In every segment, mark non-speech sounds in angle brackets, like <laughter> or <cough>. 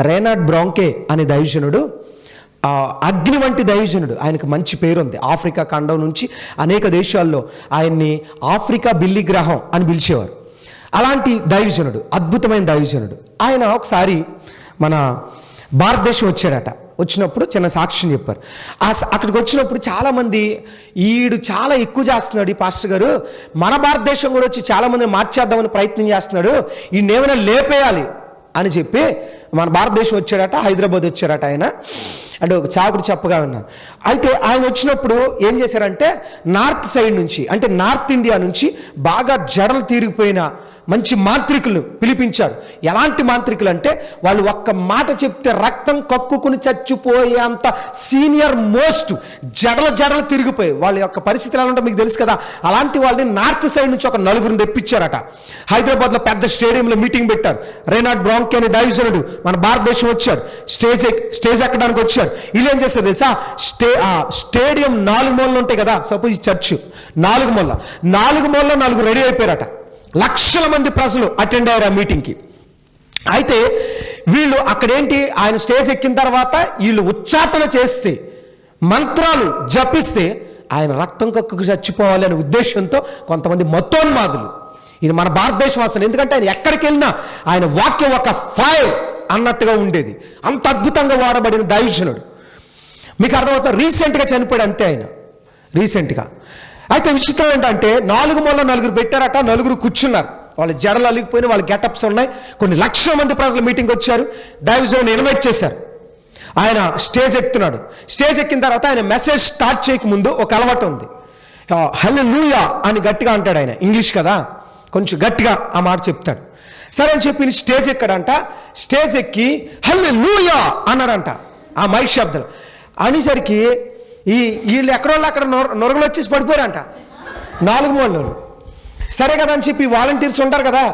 రేనాడ్ బ్రాంకే అనే దైవజనుడు అగ్ని వంటి దైవజనుడు. ఆయనకు మంచి పేరు ఉంది ఆఫ్రికా ఖండం నుంచి అనేక దేశాల్లో ఆయన్ని ఆఫ్రికా బిల్లి గ్రహం అని పిలిచేవారు. అలాంటి దైవజనుడు అద్భుతమైన దైవజనుడు. ఆయన ఒకసారి మన భారతదేశం వచ్చాడట. వచ్చినప్పుడు చిన్న సాక్ష్యం చెప్పారు. ఆ అక్కడికి వచ్చినప్పుడు చాలామంది ఈడు చాలా ఎక్కువ చేస్తున్నాడు ఈ పాస్టర్ గారు. మన భారతదేశం కూడా వచ్చి చాలామందిని మార్చేద్దామని ప్రయత్నం చేస్తున్నాడు. ఈయన ఏమైనా లేపేయాలి అని చెప్పి మన భారతదేశం వచ్చాడట హైదరాబాద్ వచ్చారట ఆయన. అంటే ఒక చాకుడు చెప్పగా ఉన్నాను అయితే ఆయన వచ్చినప్పుడు ఏం చేశారంటే నార్త్ సైడ్ నుంచి అంటే నార్త్ ఇండియా నుంచి బాగా జడలు తీరిగిపోయిన మంచి మాంత్రికులు పిలిపించారు. ఎలాంటి మాంత్రికులు అంటే వాళ్ళు ఒక్క మాట చెప్తే రక్తం కక్కుకుని చచ్చిపోయేంత సీనియర్ మోస్ట్ జడల జడలు తిరిగిపోయి వాళ్ళ యొక్క పరిస్థితులు ఎలా ఉంటాయో మీకు తెలుసు కదా? అలాంటి వాళ్ళని నార్త్ సైడ్ నుంచి ఒక నలుగురిని తెప్పించారట. హైదరాబాద్లో పెద్ద స్టేడియంలో మీటింగ్ పెట్టారు. రేనాడ్ బ్రాంక్ అనే దైవజనుడు మన భారతదేశం వచ్చాడు. స్టేజ్ ఎక్- స్టేజ్ ఎక్కడానికి వచ్చాడు. వీళ్ళు ఏం చేస్తారు తెలుసా? స్టే స్టేడియం నాలుగు మూలలు ఉంటాయి కదా? సపోజ్ చర్చ్ నాలుగు మూల నాలుగు మూలలో నాలుగు రెడీ అయిపోయారట. లక్షల మంది ప్రజలు అటెండ్ అయ్యారు ఆ మీటింగ్కి. అయితే వీళ్ళు అక్కడేంటి? ఆయన స్టేజ్ ఎక్కిన తర్వాత వీళ్ళు ఉచ్చాటన చేస్తే మంత్రాలు జపిస్తే ఆయన రక్తం కక్కుకు చచ్చిపోవాలి అనే ఉద్దేశంతో కొంతమంది మతోన్మాదులు. ఈయన మన భారతదేశం వస్తాడు ఎందుకంటే ఆయన ఎక్కడికి వెళ్ళినా ఆయన వాక్యం ఒక ఫైర్ అన్నట్టుగా ఉండేది. అంత అద్భుతంగా వాడబడిన దైవజనుడు. మీకు అర్థమవుతుంది? రీసెంట్గా చనిపోయాడు అంతే ఆయన. రీసెంట్గా. అయితే విచిత్రం ఏంటంటే నాలుగు మూల నలుగురు పెట్టారట నలుగురు కూర్చున్నారు. వాళ్ళ జడలు అలిగిపోయిన వాళ్ళ గెటప్స్ ఉన్నాయి. కొన్ని లక్షల మంది ప్రజలు మీటింగ్ వచ్చారు. దైవజోన్ ఇన్వైట్ చేశారు. ఆయన స్టేజ్ ఎక్కుతున్నాడు. స్టేజ్ ఎక్కిన తర్వాత ఆయన మెసేజ్ స్టార్ట్ చేయకముందు ఒక అలవాటు ఉంది. హలో లూయా అని గట్టిగా అంటాడు ఆయన. ఇంగ్లీష్ కదా? కొంచెం గట్టిగా ఆ మాట చెప్తాడు. సరే అని చెప్పి స్టేజ్ ఎక్కాడంట? స్టేజ్ ఎక్కి హలో లూయా అన్నాడంట ఆ మైక్ శబ్దం. అనేసరికి ఈ వీళ్ళు ఎక్కడోళ్ళు అక్కడ నొరగలు వచ్చేసి పడిపోయారంట. నాలుగు మూలలో సరే కదా అని చెప్పి వాలంటీర్స్ ఉంటారు కదా.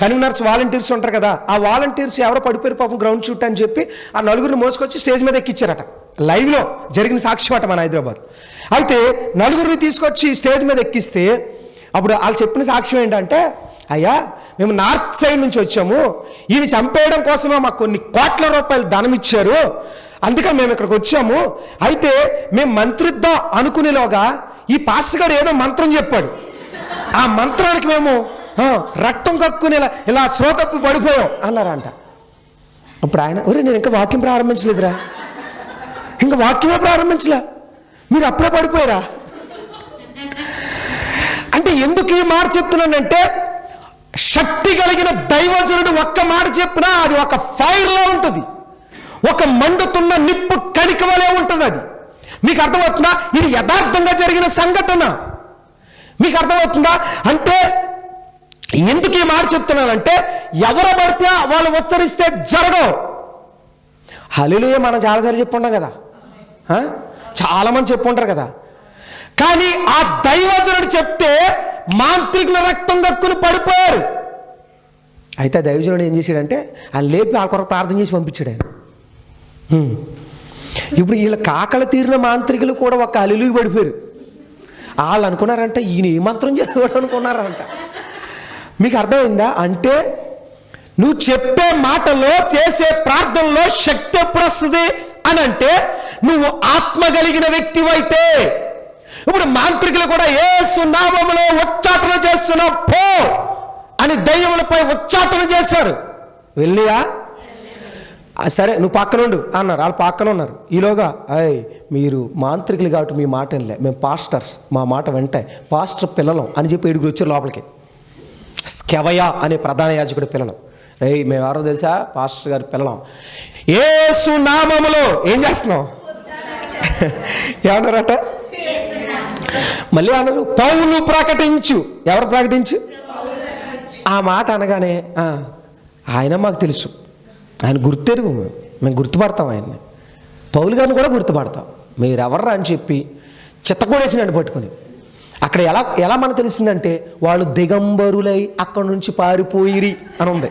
కన్వీనర్స్ వాలంటీర్స్ ఉంటారు కదా. ఆ వాలంటీర్స్ ఎవరో పడిపోయారు పాపం గ్రౌండ్ షూట్ అని చెప్పి ఆ నలుగురిని మోసుకొచ్చి స్టేజ్ మీద ఎక్కించారట లైవ్లో జరిగిన సాక్ష్యం మన హైదరాబాద్. అయితే నలుగురిని తీసుకొచ్చి స్టేజ్ మీద ఎక్కిస్తే అప్పుడు వాళ్ళు చెప్పిన సాక్ష్యం ఏంటంటే అయ్యా మేము నార్త్ సైడ్ నుంచి వచ్చాము. ఈయన చంపేయడం కోసమే మాకు కొన్ని కోట్ల రూపాయలు ధనం ఇచ్చారు అందుకని మేము ఇక్కడికి వచ్చాము. అయితే మేము మంత్రిద్దాం అనుకునేలోగా ఈ పాస్గాడు ఏదో మంత్రం చెప్పాడు. ఆ మంత్రానికి మేము రక్తం కప్పుకునేలా ఇలా శ్రోతప్పు పడిపోయాం అన్నారంట. అప్పుడు ఆయన ఒరే నేను ఇంకా వాక్యం ప్రారంభించలేదురా. ఇంకా వాక్యమే ప్రారంభించలే? మీరు అప్పుడే పడిపోయారా? అంటే ఎందుకు ఈ మాట చెప్తున్నానంటే శక్తి కలిగిన దైవజనుడు ఒక్క మాట చెప్పినా అది ఒక ఫైర్లో ఉంటుంది. ఒక మండుతున్న నిప్పు కణిక వలె ఉంటుంది అది. మీకు అర్థమవుతుందా? ఇది యథార్థంగా జరిగిన సంఘటన. మీకు అర్థమవుతుందా? అంటే ఎందుకు ఈ మాట చెప్తున్నానంటే ఎవరు పడితే వాళ్ళు ఉచ్చరిస్తే జరగవు. హలిలుయ మనం చాలాసార్లు చెప్పుంటాం కదా. ఆ? చాలా మంది చెప్పుంటారు కదా. కానీ ఆ దైవజనుడు చెప్తే మాంత్రికుల రక్తం దక్కుని పడిపోయారు. అయితే ఆ దైవజనుడు ఏం చేశాడంటే ఆ లేపి ఆ కొరకు ప్రార్థన చేసి పంపించాడు ఆయన. ఇప్పుడు వీళ్ళ కాకలు తీరిన మాంత్రికులు కూడా ఒక అలిలుగి పడిపోయారు. వాళ్ళు అనుకున్నారంట ఈయన ఏ మంత్రం చదివాడు అనుకున్నారంట. మీకు అర్థమైందా? అంటే నువ్వు చెప్పే మాటలో చేసే ప్రార్థనలో శక్తి ఎప్పుడు వస్తుంది? అని అంటే నువ్వు ఆత్మ కలిగిన వ్యక్తివైతే ఇప్పుడు మాంత్రికులు కూడా ఏ సునామములో ఉచ్చాటన చేస్తున్నావు పో అని దయ్యములపై ఉచ్చాటన చేశారు. వెళ్ళియా? సరే నువ్వు పక్కనుండు అన్నారు. వాళ్ళు పక్కన ఉన్నారు. ఈలోగా అయ్ మీరు మాంత్రికులు కాబట్టి మీ మాట వినలే. మేము పాస్టర్స్. మా మాట వెంటే పాస్టర్ పిల్లలం అని చెప్పి ఏడుగురు వచ్చారు లోపలికి. స్కెవయ అనే ప్రధాన యాజకుడి పిల్లలం. రేయ్ మేము ఎవరో తెలుసా? పాస్టర్ గారి పిల్లలం. ఏసు నామములో ఏం చేస్తున్నాం <laughs> ఏమన్నారట? మళ్ళీ అన్నారు పౌలు ప్రకటించు. ఎవరు ప్రకటించు? ఆ మాట అనగానే ఆయన మాకు తెలుసు. ఆయన గుర్తెరుగు. మేము. గుర్తుపడతాం ఆయన్ని. పౌలు గారిని కూడా గుర్తుపడతాం. మీరెవర్రా అని చెప్పి చిత్తకూడేసినట్టు పట్టుకొని. అక్కడ ఎలా ఎలా మనకు తెలిసిందంటే వాళ్ళు దిగంబరులై అక్కడి నుంచి పారిపోయిరి అని ఉంది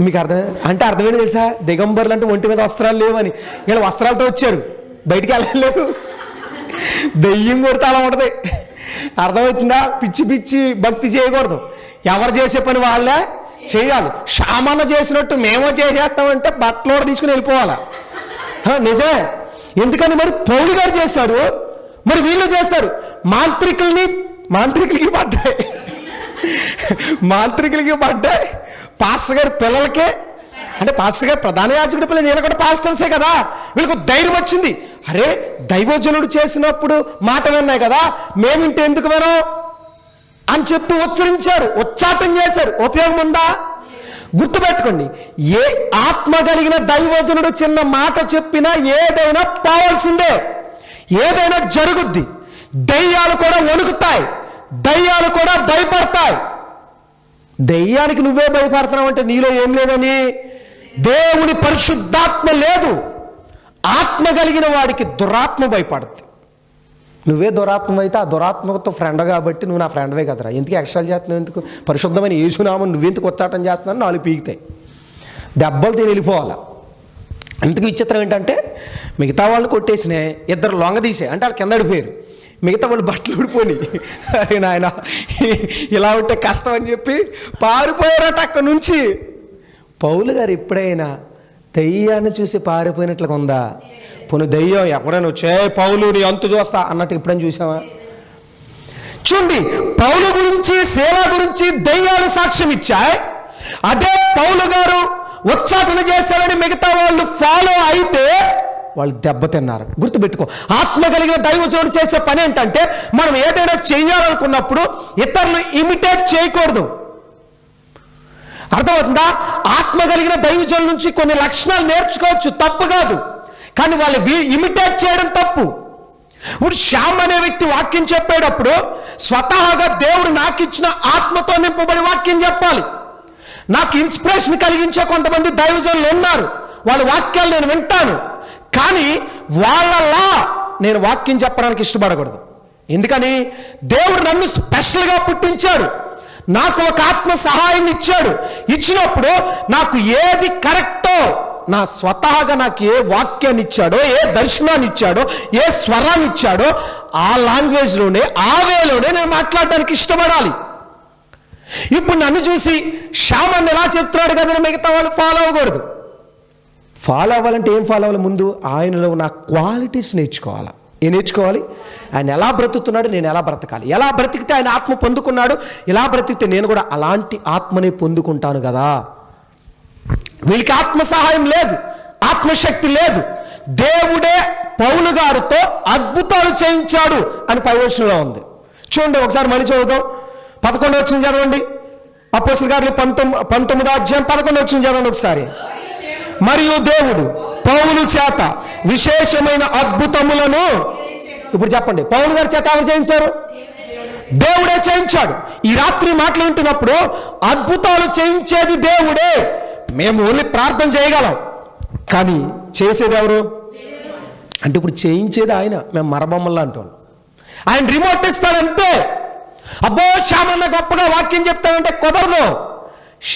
మీకు అర్థం అంటే అర్థమైంది తెలుసా? దిగంబరులు అంటే ఒంటి మీద వస్త్రాలు లేవని. వీళ్ళు వస్త్రాలతో వచ్చారు. బయటికి వెళ్ళలేరు దెయ్యం కొడితే అలా ఉంటుంది. అర్థమవుతుందా? పిచ్చి పిచ్చి భక్తి చేయకూడదు. ఎవరు చేసే పని వాళ్ళే? చేయాలి. షామన్న చేసినట్టు మేమో చేసేస్తామంటే బట్టలు కూడా తీసుకుని వెళ్ళిపోవాలా? నిజమే. ఎందుకని మరి పౌలు గారు చేశారు? మరి వీళ్ళు చేస్తారు మాంత్రికుల్ని మాంత్రికులకి పడ్డాయి. మాంత్రికులకి పడ్డాయి. పాస్టర్ గారి పిల్లలకే అంటే పాస్టర్ గారు ప్రధాన యాజకుడి పిల్లలు నేను కూడా పాస్టర్సే కదా. వీళ్ళకు ధైర్యం వచ్చింది. అరే దైవజనుడు చేసినప్పుడు మాట విన్నాయి కదా. మేమింటే ఎందుకు వినం అని చెప్పి ఉచ్చరించారు ఉచ్చాటం చేశారు. ఉపయోగం ఉందా గుర్తుపెట్టుకోండి. ఏ ఆత్మ కలిగిన దైవజనుడు చిన్న మాట చెప్పినా ఏదైనా పోవాల్సిందే. ఏదైనా జరుగుద్ది. దయ్యాలు కూడా వణుకుతాయి. దయ్యాలు కూడా భయపడతాయి. దయ్యానికి నువ్వే భయపడుతున్నావు అంటే నీలో ఏం లేదని? దేవుని పరిశుద్ధాత్మ లేదు. ఆత్మ కలిగిన వాడికి దురాత్మ భయపడుతుంది నువ్వే దురాత్మ అయితే ఆ దురాత్మతో ఫ్రెండ్ కాబట్టి నువ్వు నా ఫ్రెండ్వే కదరా. ఎందుకు ఎక్స్ట్రాలు చేస్తున్నావు? ఎందుకు? పరిశుద్ధమైన యేసునామం నువ్వెందుకు వచ్చాటం చేస్తున్నావు? నాలుగు పీకుతాయి. దెబ్బలు తిని వెళ్ళిపోవాలి? ఎందుకు విచిత్రం ఏంటంటే మిగతా వాళ్ళు కొట్టేసినాయి ఇద్దరు లొంగ తీసే అంటే వాళ్ళు కింద పడిపోయారు మిగతా వాళ్ళు బట్టలు ఊడిపోయి <laughs> అరే నాయన ఇలా ఉంటే కష్టం అని చెప్పి పారిపోయారట అక్కడి నుంచి. పౌలు గారు ఎప్పుడైనా దయ్యాన్ని చూసి పారిపోయినట్లుగా ఉందా? పోను దయ్యం ఎప్పుడైనా వచ్చే పౌలు నీ అంతు చూస్తా అన్నట్టు ఎప్పుడైనా చూసావా? చూడండి పౌలు గురించి సేవ గురించి దయ్యాలు సాక్ష్యం ఇచ్చాయి. అదే పౌలు గారు ఉచ్చాటన చేశారని మిగతా వాళ్ళు ఫాలో అయితే వాళ్ళు దెబ్బతిన్నారు గుర్తుపెట్టుకో ఆత్మ కలిగిన దైవజోడు చేసే పని ఏంటంటే మనం ఏదైనా చేయాలనుకున్నప్పుడు ఇతరులు ఇమిటేట్ చేయకూడదు. అర్థమవుతుందా? ఆత్మ కలిగిన దైవజనుల నుంచి కొన్ని లక్షణాలు నేర్చుకోవచ్చు తప్పు కాదు. కానీ వాళ్ళు ఇమిటేట్ చేయడం తప్పు. ఇప్పుడు శ్యామ్ అనే వ్యక్తి వాక్యం చెప్పేటప్పుడు స్వతహాగా దేవుడు నాకు ఇచ్చిన ఆత్మతో నింపబడి వాక్యం చెప్పాలి. నాకు ఇన్స్పిరేషన్ కలిగించే కొంతమంది దైవజనులు ఉన్నారు. వాళ్ళ వాక్యాలు నేను వింటాను. కానీ వాళ్ళలా నేను వాక్యం చెప్పడానికి ఇష్టపడకూడదు. ఎందుకని? దేవుడు నన్ను స్పెషల్గా పుట్టించాడు. నాకు ఒక ఆత్మ సహాయం ఇచ్చాడు. ఇచ్చినప్పుడు నాకు ఏది కరెక్టో నా స్వతహాగా నాకు ఏ వాక్యాన్ని ఇచ్చాడో ఏ దర్శనాన్ని ఇచ్చాడో ఏ స్వరాన్ని ఇచ్చాడో ఆ లాంగ్వేజ్లోనే ఆ వేలోనే నేను మాట్లాడడానికి ఇష్టపడాలి. ఇప్పుడు నన్ను చూసి శ్యామన్ ఎలా చెప్తున్నాడు కదా మిగతా వాళ్ళు ఫాలో అవ్వకూడదు. ఫాలో అవ్వాలంటే ఏం ఫాలో అవ్వాలి ముందు? ఆయనలో నా క్వాలిటీస్ నేర్చుకోవాలి? ఏం నేర్చుకోవాలి? ఆయన ఎలా బ్రతుకుతున్నాడు? నేను ఎలా బ్రతకాలి? ఎలా బ్రతికితే ఆయన ఆత్మ పొందుకున్నాడు? ఎలా బ్రతికితే నేను కూడా అలాంటి ఆత్మని పొందుకుంటాను కదా? వీళ్ళకి ఆత్మ సహాయం లేదు ఆత్మశక్తి లేదు. దేవుడే పౌలు గారితో అద్భుతాలు చేయించాడు అని పైవచనంలో ఉంది. చూడండి ఒకసారి మళ్ళీ చదువుదాం. పదకొండు వచ్చిన చదవండి. అపోసులు గారి పంతొమ్మిది పంతొమ్మిదో అధ్యాయం పదకొండు వచ్చిన చదవండి ఒకసారి. మరియు దేవుడు పౌలు చేత విశేషమైన అద్భుతములను ఇప్పుడు చెప్పండి. పౌలు గారి చేత ఎవరు చేయించారు? దేవుడే చేయించాడు. ఈ రాత్రి మాటలు వింటున్నప్పుడు అద్భుతాలు చేయించేది దేవుడే. మేము ఓన్లీ ప్రార్థన చేయగలం. కానీ చేసేది ఎవరు? అంటే ఇప్పుడు చేయించేది ఆయన. మేము మరబొమ్మల్లా అంటాం. ఆయన రిమోట్ ఇస్తాడంతే. అబ్బో శ్యామన్న గొప్పగా వాక్యం చెప్తాడంటే కుదరదు.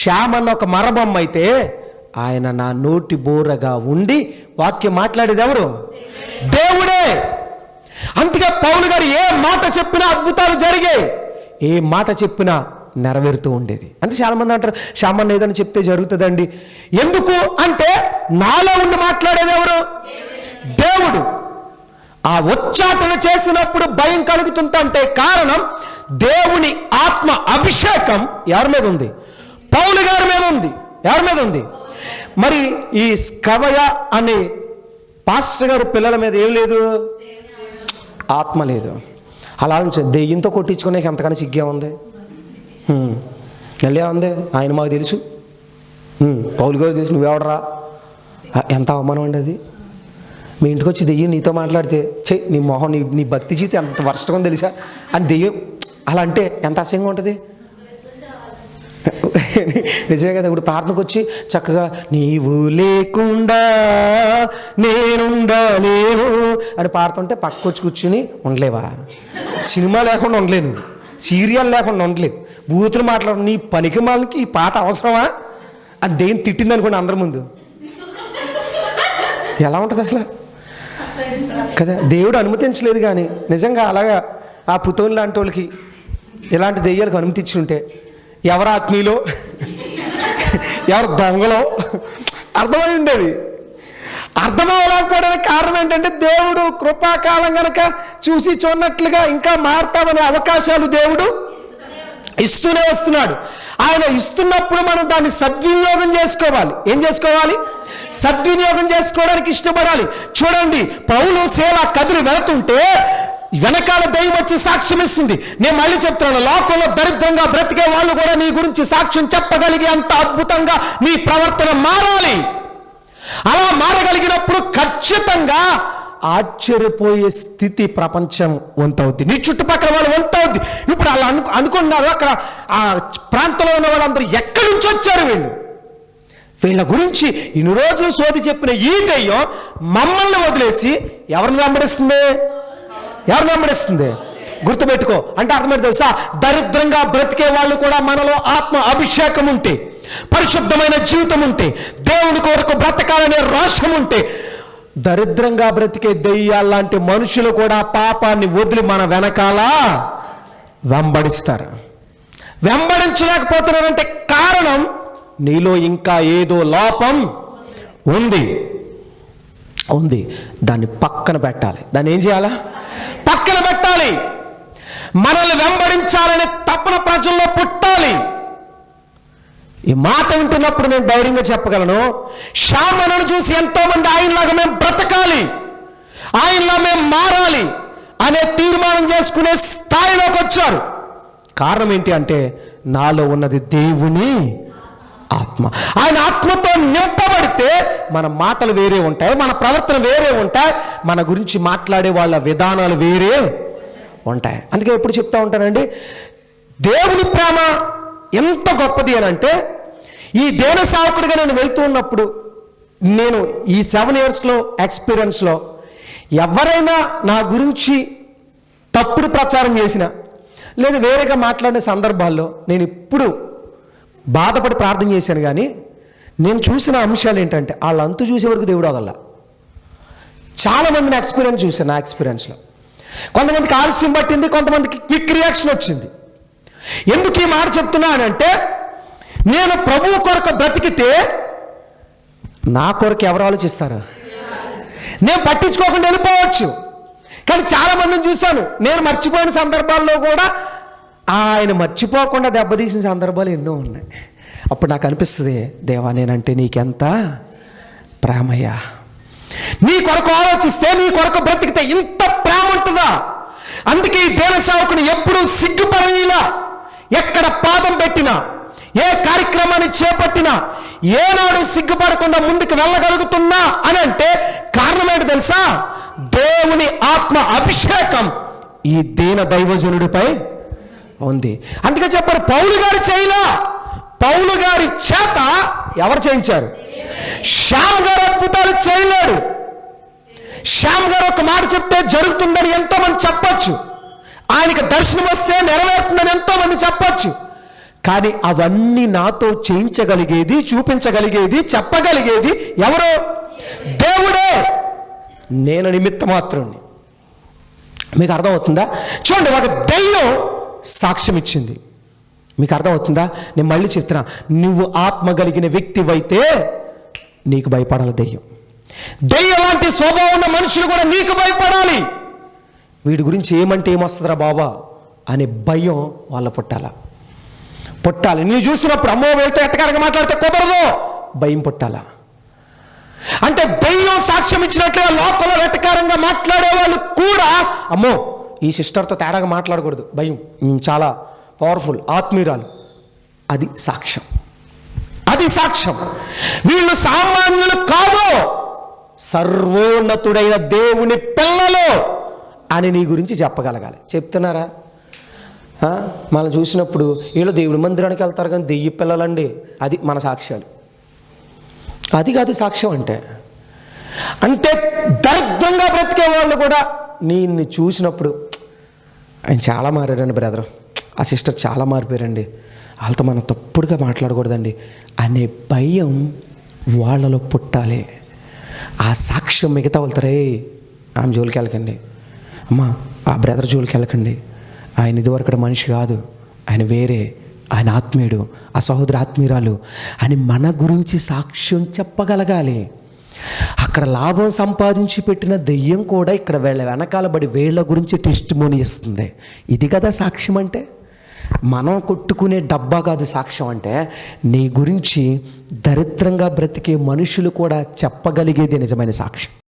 శ్యామన్న ఒక మరబొమ్మ అయితే ఆయన నా నోటి బోరగా ఉండి వాక్యం మాట్లాడేది ఎవరు? దేవుడే. అందుకే పౌలు గారు ఏ మాట చెప్పినా అద్భుతాలు జరిగాయి. ఏ మాట చెప్పినా నెరవేరుతూ ఉండేది. అంటే చాలామంది అంటారు షామన్ ఏదైనా చెప్తే జరుగుతుందండి. ఎందుకు? అంటే నాలో ఉండి మాట్లాడేది ఎవరు? దేవుడు. ఆ ఉచ్చాటన చేసినప్పుడు భయం కలుగుతుందంటే కారణం దేవుని ఆత్మ అభిషేకం. ఎవరి మీద ఉంది? పౌలు గారి మీద ఉంది. ఎవరి మీద ఉంది? మరి ఈ స్కవయ అనే పాస్టర్ గారు పిల్లల మీద ఏం లేదు? ఆత్మ లేదు. అలా దెయ్యంతో కొట్టించుకునే ఎంతకన్నా సిగ్గే ఉంది. హ్మ్. ఉంది ఆయన మాకు తెలుసు. పౌలు గారు తెలుసు నువ్వెవడరా ఎంత అవమానం అండి అది? మీ ఇంటికి వచ్చి దెయ్యం నీతో మాట్లాడితే చే నీ మొహం నీ నీ భక్తి జీవితం ఎంత వర్షంగా తెలుసా? అని దెయ్యం అలా అంటే ఎంత అసహ్యంగా ఉంటుంది? నిజమే కదా ఇప్పుడు ప్రార్థనకు వచ్చి చక్కగా నీవు లేకుండా నేనుండలేను అని పాడుతుంటే పక్క వచ్చి కూర్చుని ఉండలేవా? సినిమా లేకుండా ఉండలేను. సీరియల్ లేకుండా ఉండలేవు బూతులు మాట్లాడు నీ పనికి మాలకి ఈ పాట అవసరమా? అది దేని తిట్టింది అనుకోండి అందరి ముందు. ఎలా ఉంటుంది అసలు? కదా దేవుడు అనుమతించలేదు కానీ నిజంగా అలాగా ఆ పుతోన్ లాంటి వాళ్ళకి ఇలాంటి దెయ్యాలకు అనుమతి ఇచ్చి ఉంటే ఎవరు ఆత్మీయులో? ఎవరు దొంగలో? అర్థమై ఉండేది. అర్థమవలేకపోవడానికి కారణం ఏంటంటే దేవుడు కృపాకాలం కనుక చూసి చూడనట్లుగా ఇంకా మారుతామనే అవకాశాలు దేవుడు ఇస్తూనే వస్తున్నాడు. ఆయన ఇస్తున్నప్పుడు మనం దాన్ని సద్వినియోగం చేసుకోవాలి. ఏం చేసుకోవాలి? సద్వినియోగం చేసుకోవడానికి ఇష్టపడాలి. చూడండి పౌలు సేవ కదిలి వెళుతుంటే వెనకాల దైవం వచ్చి సాక్ష్యం ఇస్తుంది. నేను మళ్ళీ చెప్తున్నాను లోకంలో దరిద్రంగా బ్రతికే వాళ్ళు కూడా నీ గురించి సాక్ష్యం చెప్పగలిగే అంత అద్భుతంగా నీ ప్రవర్తన మారాలి. అలా మారగలిగినప్పుడు ఖచ్చితంగా ఆశ్చర్యపోయే స్థితి ప్రపంచం వంతవుద్ది. నీ చుట్టుపక్కల వాళ్ళు వంతవుద్ది. ఇప్పుడు అలా అను అనుకున్నారు అక్కడ ఆ ప్రాంతంలో ఉన్న వాళ్ళందరూ ఎక్కడి నుంచి వచ్చారు వీళ్ళు? వీళ్ళ గురించి ఇన్ని రోజులు సోది చెప్పిన ఈ దెయ్యం మమ్మల్ని వదిలేసి ఎవరిని వెంబడిస్తుంది? ఎవరిని వెంబడిస్తుంది? గుర్తుపెట్టుకో. అంటే అర్థమైంది తెలుసా? దరిద్రంగా బ్రతికే వాళ్ళు కూడా మనలో ఆత్మ అభిషేకం ఉంటే పరిశుద్ధమైన జీవితం ఉంటే దేవుని కొరకు బ్రతకాలనే రోషం ఉంటే దరిద్రంగా బ్రతికే దెయ్యాలాంటి మనుషులు కూడా పాపాన్ని వదిలి మన వెనకాల వెంబడిస్తారు. వెంబడించలేకపోతున్నారంటే కారణం నీలో ఇంకా ఏదో లోపం ఉంది. ఉంది. దాన్ని పక్కన పెట్టాలి. దాన్ని ఏం చేయాలా? పక్కన పెట్టాలి. మనల్ని వెంబడించాలనే తపన ప్రజల్లో పుట్టాలి. ఈ మాట వింటున్నప్పుడు నేను ధైర్యంగా చెప్పగలను. శ్యామను చూసి ఎంతోమంది ఆయనలాగా మేము బ్రతకాలి ఆయనలా మేము మారాలి అనే తీర్మానం చేసుకునే స్థాయిలోకి వచ్చారు. కారణం ఏంటి అంటే నాలో ఉన్నది దేవుని ఆత్మ. ఆయన ఆత్మతో నింపబడితే మన మాటలు వేరే ఉంటాయి మన ప్రవర్తన వేరే ఉంటాయి మన గురించి మాట్లాడే వాళ్ళ విధానాలు వేరే ఉంటాయి. అందుకే ఎప్పుడు చెప్తా ఉంటానండి దేవుని ప్రేమ ఎంత గొప్పది అని అంటే ఈ దేన సేవకుడిగా నేను వెళ్తూ ఉన్నప్పుడు నేను ఈ సెవెన్ ఇయర్స్లో ఎక్స్పీరియన్స్లో ఎవరైనా నా గురించి తప్పుడు ప్రచారం చేసిన లేదా వేరేగా మాట్లాడిన సందర్భాల్లో నేను ఇప్పుడు బాధపడి ప్రార్థన చేశాను కానీ నేను చూసిన అంశాలు ఏంటంటే వాళ్ళ అంతు చూసే వరకు దేవుడు వదల్లా చాలా మందిని ఎక్స్పీరియన్స్ చూశాను నా ఎక్స్పీరియన్స్లో కొంతమందికి ఆలస్యం పట్టింది కొంతమందికి క్విక్ రియాక్షన్ వచ్చింది. ఎందుకు ఈ మాట చెప్తున్నానంటే నేను ప్రభువు కొరకు బ్రతికితే నా కొరకు ఎవరు ఆలోచిస్తారు? నేను పట్టించుకోకుండా వెళ్ళిపోవచ్చు. కానీ చాలా మందిని చూశాను. నేను మర్చిపోయిన సందర్భాల్లో కూడా ఆయన మర్చిపోకుండా దెబ్బతీసిన సందర్భాలు ఎన్నో ఉన్నాయి. అప్పుడు నాకు అనిపిస్తుంది దేవా నేనంటే నీకెంత ప్రేమయ్యా? నీ కొరకు ఆలోచిస్తే నీ కొరకు బ్రతికితే ఇంత ప్రేమ ఉంటుందా? అందుకే ఈ దేవ సేవకుని ఎప్పుడూ సిగ్గుపడనీలా ఎక్కడ పాదం పెట్టినా ఏ కార్యక్రమాన్ని చేపట్టినా ఏనాడు సిగ్గుపడకుండా ముందుకు వెళ్ళగలుగుతున్నా అని అంటే కారణం ఏంటి తెలుసా? దేవుని ఆత్మ అభిషేకం ఈ దీన దైవజనుడిపై ఉంది. అందుకే చెప్పారు పౌలు గారి చేయలా. పౌలు గారి చేత ఎవరు చేయించారు? శ్యామ్ గారు అద్భుతాలు చేయలేడు. శ్యామ్ గారు ఒక మాట చెప్తే జరుగుతుందని ఎంతో మంది చెప్పొచ్చు. ఆయనకి దర్శనం వస్తే నెరవేరుతుందని ఎంతో మంది కానీ అవన్నీ నాతో చేయించగలిగేది చూపించగలిగేది చెప్పగలిగేది ఎవరో? దేవుడే! నేను నిమిత్త మాత్రుణ్ణి. మీకు అర్థమవుతుందా? చూడండి ఒక దైవం సాక్ష్యం ఇచ్చింది. మీకు అర్థమవుతుందా? నేను మళ్ళీ చెప్తున్నా నువ్వు ఆత్మ కలిగిన వ్యక్తివైతే నీకు భయపడాలి దెయ్యం. దెయ్యం లాంటి స్వభావం ఉన్న మనుషులు కూడా నీకు భయపడాలి. వీడి గురించి ఏమంటే ఏమొస్తుందిరా బాబా అనే భయం వాళ్ళ పుట్టాల. పుట్టాలి. నీ చూసినప్పుడు అమ్మో వెళ్తే ఎట్టకారంగా మాట్లాడితే కుదరదు. భయం పుట్టాలా. అంటే భయం సాక్ష్యం ఇచ్చినట్లుగా లోపల వెటకారంగా మాట్లాడే వాళ్ళు కూడా అమ్మో ఈ సిస్టర్తో తేడాగా మాట్లాడకూడదు. భయం. చాలా పవర్ఫుల్ ఆత్మీయురాలు. అది సాక్ష్యం. అది సాక్ష్యం. వీళ్ళు సామాన్యులు కాదు. సర్వోన్నతుడైన దేవుని పిల్లలు. అని నీ గురించి చెప్పగలగాలి. చెప్తున్నారా? మనం చూసినప్పుడు వీళ్ళు దేవుడి మందిరానికి వెళ్తారు కానీ దెయ్య పిల్లలండి. అది మన సాక్ష్యాలు. అది కాదు సాక్ష్యం అంటే. అంటే దరిద్రంగా బ్రతికే వాళ్ళు కూడా నిన్ను చూసినప్పుడు ఆయన చాలా మారాడండి బ్రదర్. ఆ సిస్టర్ చాలా మారిపోయారండి. వాళ్ళతో మనం తప్పుడుగా మాట్లాడకూడదండి. అనే భయం వాళ్ళలో పుట్టాలి. ఆ సాక్ష్యం మిగతా వెళ్తారే ఆమె జోలికి వెళ్ళకండి. అమ్మా ఆ బ్రదర్ జోలికి వెళ్ళకండి. ఆయన ఇదివరకు మనిషి కాదు. ఆయన వేరే. ఆయన ఆత్మీయుడు. ఆ సహోదర ఆత్మీయురాలు. అని మన గురించి సాక్ష్యం చెప్పగలగాలి. అక్కడ లాభం సంపాదించి పెట్టిన దెయ్యం కూడా ఇక్కడ వీళ్ళ వెనకాల బడి వీళ్ళ గురించి టెస్ట్ ఇస్తుంది. ఇది కదా సాక్ష్యం అంటే? మనం కొట్టుకునే డబ్బా కాదు సాక్ష్యం అంటే నీ గురించి దరిద్రంగా బ్రతికే మనుషులు కూడా చెప్పగలిగేది నిజమైన సాక్ష్యం.